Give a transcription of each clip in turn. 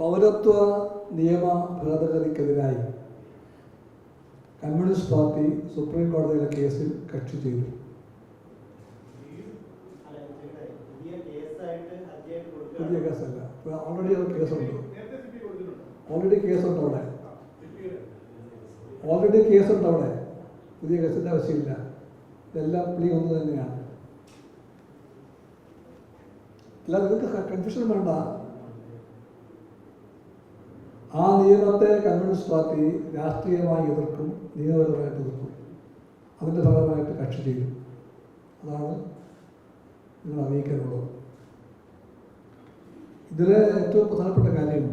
പൗരത്വ നിയമ ഭേദഗതിക്കെതിരായി communist party supreme കോടതിയിലെ കേസിൽ കക്ഷി ചെയ്തു. പുതിയ. കേസല്ല. ഓൾറെഡി അത് കേസുണ്ട്. ഓൾറെഡി കേസുണ്ട് അവിടെ. ഓൾറെഡി കേസുണ്ട് അവിടെ. പുതിയ കേസിന്റെ ആവശ്യമില്ല. ഇതെല്ലാം പ്ലീ ഒന്ന് തന്നെയാണ്. അല്ല നിങ്ങൾക്ക് കൺഫ്യൂഷൻ വേണ്ട. ആ നിയമത്തെ കമ്മ്യൂണിസ്റ്റ് പാർട്ടി രാഷ്ട്രീയമായി എതിർക്കും നിയമപരമായിട്ട് എതിർക്കും. അതിന്റെ ഫലമായിട്ട് കക്ഷി ചെയ്യും അതാണ് നിങ്ങൾ അറിയിക്കാനുള്ളത്. ഇതിലെ ഏറ്റവും പ്രധാനപ്പെട്ട കാര്യം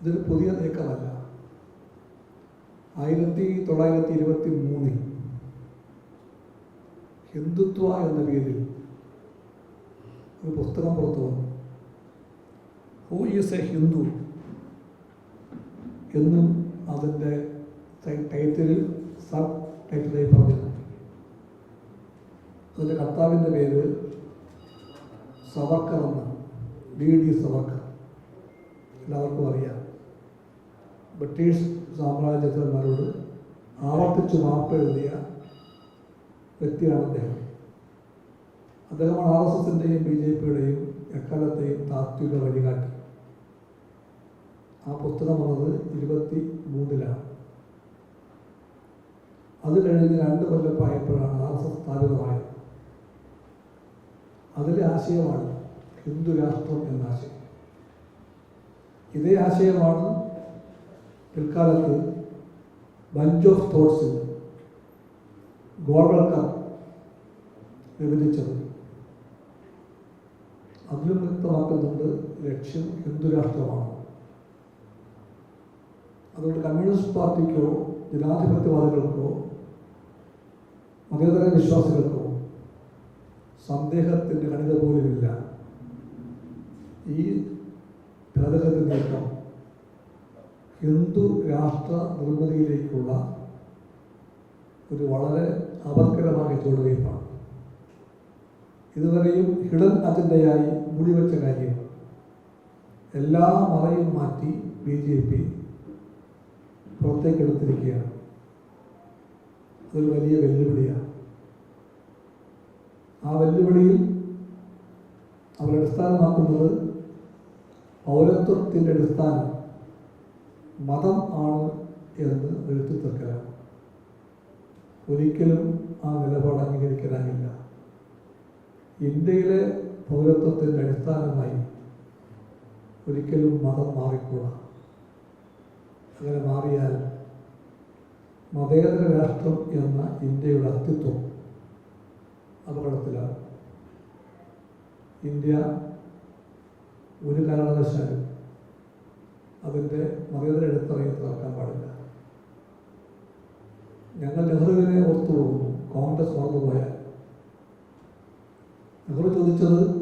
ഇതൊരു പുതിയ നീക്കമല്ല. ആയിരത്തി തൊള്ളായിരത്തി ഇരുപത്തി മൂന്നിൽ ഹിന്ദുത്വ എന്ന പേരിൽ ഒരു പുസ്തകം പുറത്തു വന്നു. ഹൂ ഈസ് എ ഹിന്ദു എന്നും അതിന്റെ ടൈറ്റിൽ സബ് ടൈറ്റിലായി പറഞ്ഞിട്ടുണ്ട്. അതിന്റെ കർത്താവിന്റെ പേര് സവർക്കർ എന്ന്. B D Savarkar. എല്ലാവർക്കും അറിയാം. ബ്രിട്ടീഷ് സാമ്രാജ്യത്തിന്മാരോട് ആവർത്തിച്ച് മാപ്പ് എഴുതിയ വ്യക്തിയാണ് അദ്ദേഹം. അദ്ദേഹമാണ് ആർ എസ് എസിന്റെയും ബി ജെ പിയുടെയും എക്കാലത്തെയും താത്വിക വഴികാട്ടി. ആ പുസ്തകം വന്നത് ഇരുപത്തി മൂന്നിലാണ്. അത് കഴിഞ്ഞ് രണ്ട് കൊല്ലപ്പായപ്പോഴാണ് ആർ എസ് സ്ഥാപിതമായത് അതിലെ ആശയമാണ് ഹിന്ദു രാഷ്ട്രം എന്ന ആശയം. ഇതേ ആശയമാണ് പിൽക്കാലത്ത് ബഞ്ച് ഓഫ് തോട്ട്സിൽ ഗോൾവൽക്കർ വിഭജിച്ചത്. അതിലും വ്യക്തമാക്കുന്നുണ്ട് ലക്ഷ്യം ഹിന്ദു രാഷ്ട്രമാണ്. അതുകൊണ്ട് കമ്മ്യൂണിസ്റ്റ് പാർട്ടിക്കോ ജനാധിപത്യവാദികൾക്കോ മതേതര വിശ്വാസികൾക്കോ സന്ദേഹത്തിന്റെ കണിത പോലുമില്ല ഈ ഭേദഗതി നീക്കം ഹിന്ദു രാഷ്ട്ര നിർമ്മിതിയിലേക്കുള്ള ഒരു വളരെ അപകടമായ ചുവടുവയ്പ്പാണ്. ഇതുവരെയും ഹിഡൻ അജണ്ടയായി മൂടിവെച്ച കാര്യം എല്ലാ മറയും മാറ്റി ബി ജെ പി പുറത്തേക്കെടുത്തിരിക്കുകയാണ് അതൊരു വലിയ വെല്ലുവിളിയാണ്. ആ വെല്ലുവിളിയിൽ അവർ അടിസ്ഥാനമാക്കുന്നത് പൗരത്വത്തിന്റെ അടിസ്ഥാനം മതം ആണ് എന്ന് എഴുത്തി തീർക്കലാണ് ഒരിക്കലും ആ നിലപാട് അംഗീകരിക്കാനില്ല ഇന്ത്യയിലെ പൗരത്വത്തിന്റെ അടിസ്ഥാനമായി ഒരിക്കലും മതം മാറിക്കൂടാ അങ്ങനെ മാറിയാൽ മതേതര രാഷ്ട്രം എന്ന ഇന്ത്യയുടെ അസ്തിത്വം അപകടത്തിലാണ്. ഇന്ത്യ ഒരു കാരണവശാലും അതിന്റെ മതേതര എടുത്തറിയാൻ തകർക്കാൻ പാടില്ല. ഞങ്ങൾ നെഹ്റുവിനെ ഓർത്തു പോകുന്നു കോൺഗ്രസ് മറന്നുപോയാൽ. നെഹ്റു ചോദിച്ചത്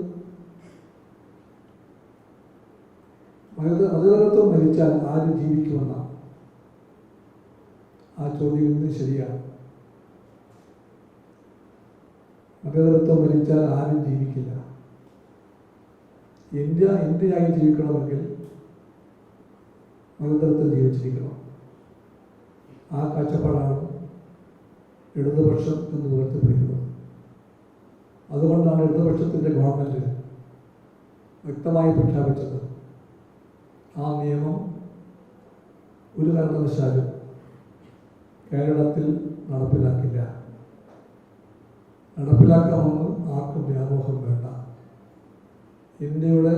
മതേതര മതേതരത്വം മരിച്ചാൽ ആര് ജീവിക്കുമെന്ന? ആ ചോദ്യം ഇന്ന് ശരിയാണ്. മതേതരത്വം മരിച്ചാൽ ആരും ജീവിക്കില്ല. ഇന്ത്യ ഇന്ത്യയായി ജീവിക്കണമെങ്കിൽ മതതരത്തിൽ ജീവിച്ചിരിക്കണം. ആ കാഴ്ചപ്പാടാണ് ഇടതുപക്ഷം എന്ന് ഉയർത്തിപ്പിടിക്കുന്നത് അതുകൊണ്ടാണ് ഇടതുപക്ഷത്തിന്റെ ഗവൺമെന്റ് വ്യക്തമായി പ്രഖ്യാപിച്ചത്. ആ നിയമം ഒരു കാരണവശാലും കേരളത്തിൽ നടപ്പിലാക്കില്ല. നടപ്പിലാക്കാമെന്ന് ആർക്കും വ്യാമോഹം വേണ്ട. ഇന്ത്യയുടെ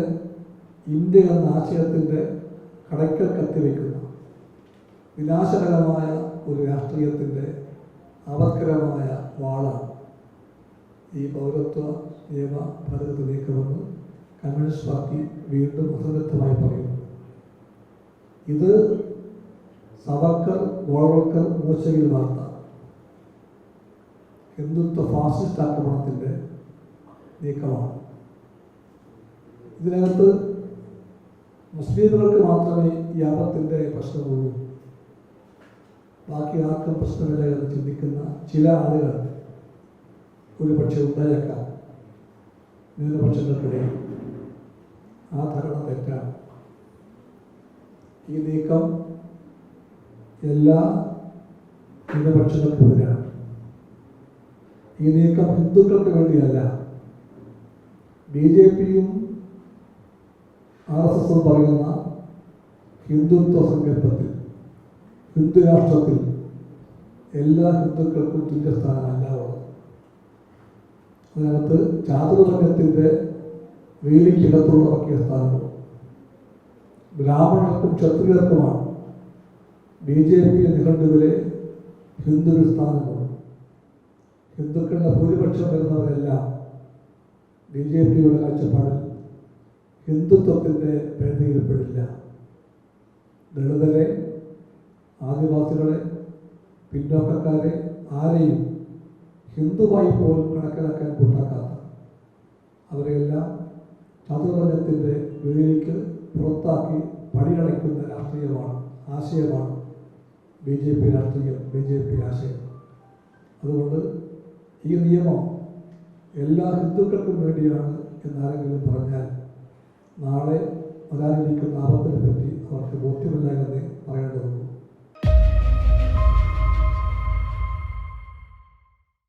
ഇന്ത്യ എന്ന ആശയത്തിന്റെ കടയ്ക്കൽ കത്തിവെക്കുന്ന വിനാശകരമായ ഒരു രാഷ്ട്രീയത്തിന്റെ അപകരമായ വാളാണ് ഈ പൗരത്വ നിയമ ഭേദഗതി നീക്കമെന്ന് കമ്മ്യൂണിസ്റ്റ് പാർട്ടി വീണ്ടും അസന്നിഗ്ധമായി പറയുന്നു. ഇത് സവർക്കർ ഗോൾവൽക്കർ മൂർച്ചയിൽ വാർത്ത. ഹിന്ദുത്വ ഫാസിസ്റ്റ് ആക്രമണത്തിന്റെ നീക്കമാണ്. ഇതിനകത്ത് മുസ്ലിങ്ങൾക്ക് മാത്രമേ ഈ ആപത്തിന്റെ പ്രശ്നമുള്ളൂ. ബാക്കി ആർക്കും പ്രശ്നമില്ല എന്ന് ചിന്തിക്കുന്ന ചില ആളുകൾ ഒരു പക്ഷേ ഉണ്ടായേക്കാം. ന്യൂനപക്ഷങ്ങൾക്കിടയിൽ. ആ ധാരണ തെറ്റാണ്. ഈ നീക്കം എല്ലാ ന്യൂനപക്ഷങ്ങൾക്കെതിരാണ് ഈ നീക്കം ഹിന്ദുക്കൾക്ക് വേണ്ടിയല്ല ബി ജെ പിയും ആർ എസ് എസും പറയുന്ന ഹിന്ദുത്വ സങ്കല്പത്തിൽ ഹിന്ദു രാഷ്ട്രത്തിൽ എല്ലാ ഹിന്ദുക്കൾക്കും തുല്യസ്ഥാനമല്ല ഉള്ളത്. അതിനകത്ത് ചാതുർവർഗത്തിന്റെ ഇറക്കിയ സ്ഥാനവും ബ്രാഹ്മണർക്കും ക്ഷത്രിയർക്കുമാണ്. ബി ജെ പി നിഘണ്ടുവിലെ ഹിന്ദുസ്ഥാനമാണ് ഹിന്ദുക്കളുടെ ഭൂരിപക്ഷം വരുന്നവരെല്ലാം ബി ജെ പിയുടെ കാഴ്ചപ്പാടിൽ ഹിന്ദുത്വത്തിന്റെ പരിധിയിൽപ്പെടില്ല ദളിതരെ ആദിവാസികളെ പിന്നോക്കക്കാരെ ആരെയും ഹിന്ദുവായി പോലും കണക്കിലാക്കാൻ കൂട്ടാക്കാത്ത അവരെല്ലാം ചതുർവർഗത്തിന്റെ വേലിക്ക് പുറത്താക്കി പടികളയ്ക്കുന്ന രാഷ്ട്രീയമാണ് ആശയമാണ് ബി ജെ പി രാഷ്ട്രീയം ബി ജെ പി ആശയം. അതുകൊണ്ട് ഈ നിയമം എല്ലാ ഹിന്ദുക്കൾക്കും വേണ്ടിയാണ് എന്നാരെങ്കിലും പറഞ്ഞാൽ നാളെ വരാനിരിക്കുന്ന ആപത്തിനെ പറ്റി അവർക്ക് ബോധ്യം